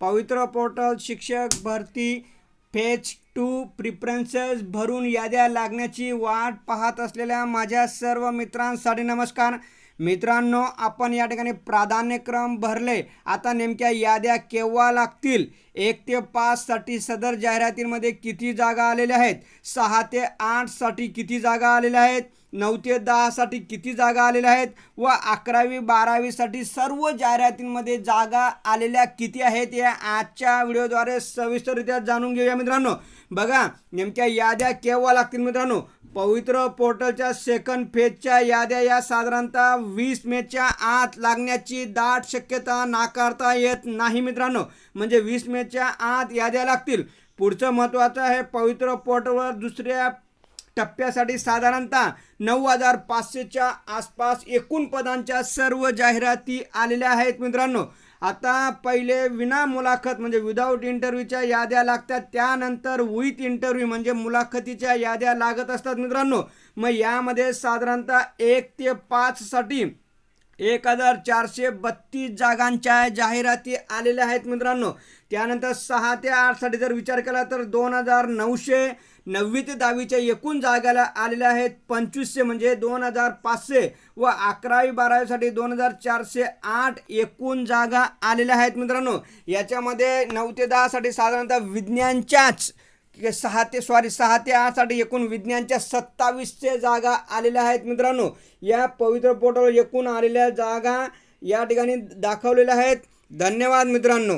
पवित्र पोर्टल शिक्षक भरती फेज टू प्रिफरन्सेस भरून याद्या लागण्याची वाट पाहत असलेल्या माझ्या सर्व मित्रांसाठी नमस्कार. मित्रांनो आपण या ठिकाणी प्राधान्यक्रम भरले. आता नेमक्या याद्या केव्हा लागतील? एक ते पाचसाठी सदर जाहिरातींमध्ये किती जागा आलेल्या आहेत? सहा ते आठसाठी किती जागा आलेल्या आहेत? नऊ ते दहासाठी किती जागा आलेल्या आहेत व अकरावी बारावीसाठी सर्व जाहिरातींमध्ये जागा आलेल्या किती आहेत या आजच्या व्हिडिओद्वारे सविस्तररित्या जाणून घेऊया मित्रांनो. बघा नेमक्या याद्या केव्हा लागतील मित्रांनो? पवित्र पोर्टलच्या सेकंड फेजच्या याद्या या साधारणतः वीस मेच्या आत लागण्याची दाट शक्यता नाकारता येत नाही मित्रांनो. म्हणजे वीस मेच्या आत याद्या लागतील. पुढचं महत्त्वाचं आहे पवित्र पोर्टलवर दुसऱ्या टप्प्यासाठी साधारणतः नऊ हजार पाचशेच्या आसपास एकूण पदांच्या सर्व जाहिराती आलेल्या आहेत मित्रांनो. आता पहिले विना मुलाखत म्हणजे विदाऊट इंटरव्ह्यूच्या याद्या लागतात. त्यानंतर विथ इंटरव्ह्यू म्हणजे मुलाखतीच्या याद्या लागत असतात मित्रांनो. मग यामध्ये साधारणतः एक ते पाचसाठी एक हजार चारशे बत्तीस जागांच्या जाहिराती आलेल्या आहेत मित्रांनो. त्यानंतर सहा ते आठसाठी जर विचार केला तर दोन हजार नऊशे नववी ते दहावीच्या एकूण जागाला आलेल्या आहेत पंचवीसशे म्हणजे दोन हजार पाचशे व अकरावी बारावीसाठी दोन हजार चारशे आठ एकूण जागा आलेल्या आहेत मित्रांनो. याच्यामध्ये नऊ ते दहासाठी साधारणतः विज्ञानच्याच सहा ते सॉरी सहा ते आठसाठी एकूण विज्ञानच्या सत्तावीसचे जागा आलेल्या आहेत मित्रांनो. या पवित्र पोर्टलवर एकूण आलेल्या जागा या ठिकाणी दाखवलेल्या आहेत. धन्यवाद मित्रांनो.